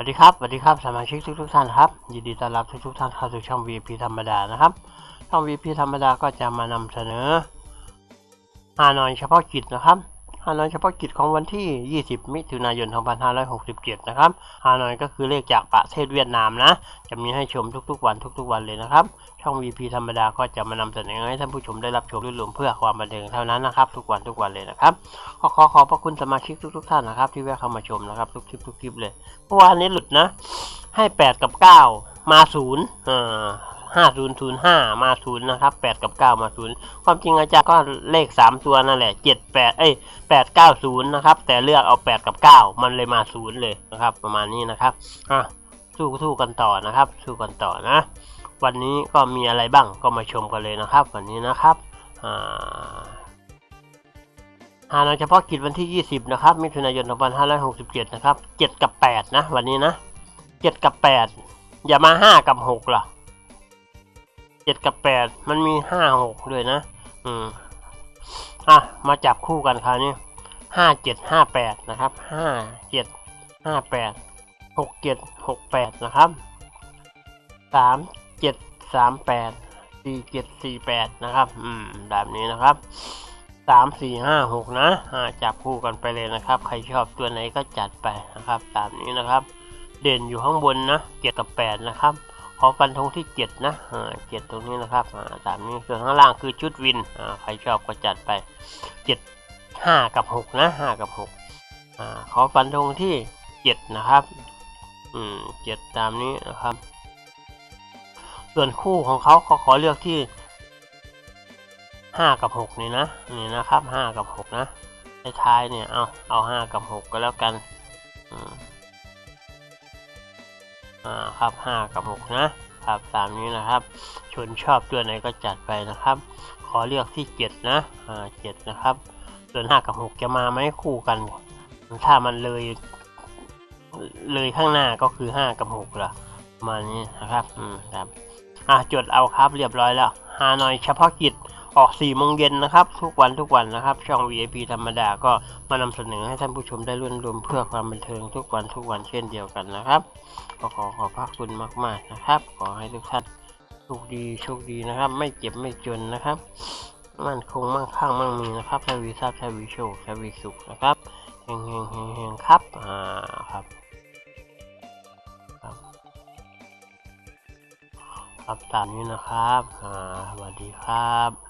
วัสดีครับสวัสดีครับสมาชิกทุกทุกๆท่านครับยินดีต้อนรับทุกทุกๆท่านเข้าสู่ช่อง VP ธรรมดานะครับ ช่อง VP ธรรมดาก็จะมานำเสนอฮานอยเฉพาะกิจนะครับ ฮานอยเฉพาะกิจของวันที่ 20 มิถุนายน 2567 นะครับ ฮานอยก็คือเลขจากประเทศเวียดนามนะ จะมีให้ชมทุกๆวันทุกๆวันเลยนะครับ ช่อง VP ธรรมดาก็จะมานำเสนอให้ท่านผู้ชมได้รับชมรวมเพื่อความบันเทิงเท่านั้นนะครับ ทุกวันทุกวันเลยนะครับก็ขอขอบพระคุณสมาชิกทุก ๆ ท่านนะครับ ที่แวะเข้ามาชมนะครับทุกคลิปทุกคลิปเลย เมื่อวานนี้หลุดนะ ให้แปดกับเก้ามาศูนย์อ่า ศูนย์ศูนย์ห้ามาศูนย์นะครับแปดกับเก้ามาศูนย์ความจริงอาจารย์ก็เลขสามตัวนั่นแหละเจ็ดแปดเอ้ยแปดเก้าศูนย์นะครับ แต่เลือกเอาแปดกับเก้ามันเลยมาศูนย์เลยนะครับ ประมาณนี้นะครับ อะ สู้สู้กันต่อนะครับ สู้กันต่อนะ วันนี้ก็มีอะไรบ้างก็มาชมกันเลยนะครับ วันนี้นะครับ อ่าหาโดยเฉพาะกิจวันที่ 20 นะครับ มิถุนายน 2567 นะครับ 7 กับ 8 นะ วันนี้นะ 7 กับ 8 อย่ามา 5 กับ6ล่ะ7กับ8มันมี5 6ด้วยนะ อืมอะมาจับคู่กันคราวนี้5 7 5 8นะครับ5 7 5 8 6 7 6 8นะครับ3 7 3 8 4 7 4 8นะครับ อืมแบบนี้นะครับสามสี่ห้าหกนะอ่าจับคู่กันไปเลยนะครับ ใครชอบตัวไหนก็จัดไปนะครับ ตามนี้นะครับ เด่นอยู่ข้างบนนะเจ็ดกับแปดนะครับ ขอฟันธงที่เจ็ดนะเจ็ดตรงนี้นะครับอ่าตามนี้ส่วนข้างล่างคือชุดวินใครชอบก็จัดไปเจ็ดห้ากับหกนะห้ากับหกอ่าขอฟันธงที่เจ็ดนะครับ อืมเจ็ดตามนี้นะครับ ส่วนคู่ของเขาเขาขอเลือกที่ห้ากับหกนี่นะ นี่นะครับห้ากับหกนะท้ายๆเนี่ย เอาเอาห้ากับหกก็แล้วกัน อืม ครับห้ากับหกนะครับตามนี้นะครับ ชนชอบตัวไหนก็จัดไปนะครับ ขอเลือกที่เจ็ดนะอ่าเจ็ดนะครับ ส่วนห้ากับหกจะมาไหมคู่กัน ถ้ามันเลยเลยข้างหน้าก็คือห้ากับหกละประมาณนี้นะครับ อืมครับ อะจดเอาครับเรียบร้อยแล้ว หาหน่อยเฉพาะกิจ ออก4โมงเย็นนะครับ ทุกวันทุกวันนะครับ ช่อง VIP ธรรมดาก็มานำเสนอให้ท่านผู้ชมได้ร่วมรวมเพื่อความบันเทิงทุกวันทุกวันเช่นเดียวกันนะครับก็ขอขอบพระคุณมาก ๆนะครับ ขอให้ทุกท่านโชคดีโชคดีนะครับ ไม่เจ็บไม่จนนะครับมั่นคงมั่งคั่งมั่งมีนะครับชาวีทราบชาวีโชคชาวีสุขนะครับเฮงเฮงเฮงเฮงครับอ่าครับครับตามนี้นะครับอ่าสวัสดีครับ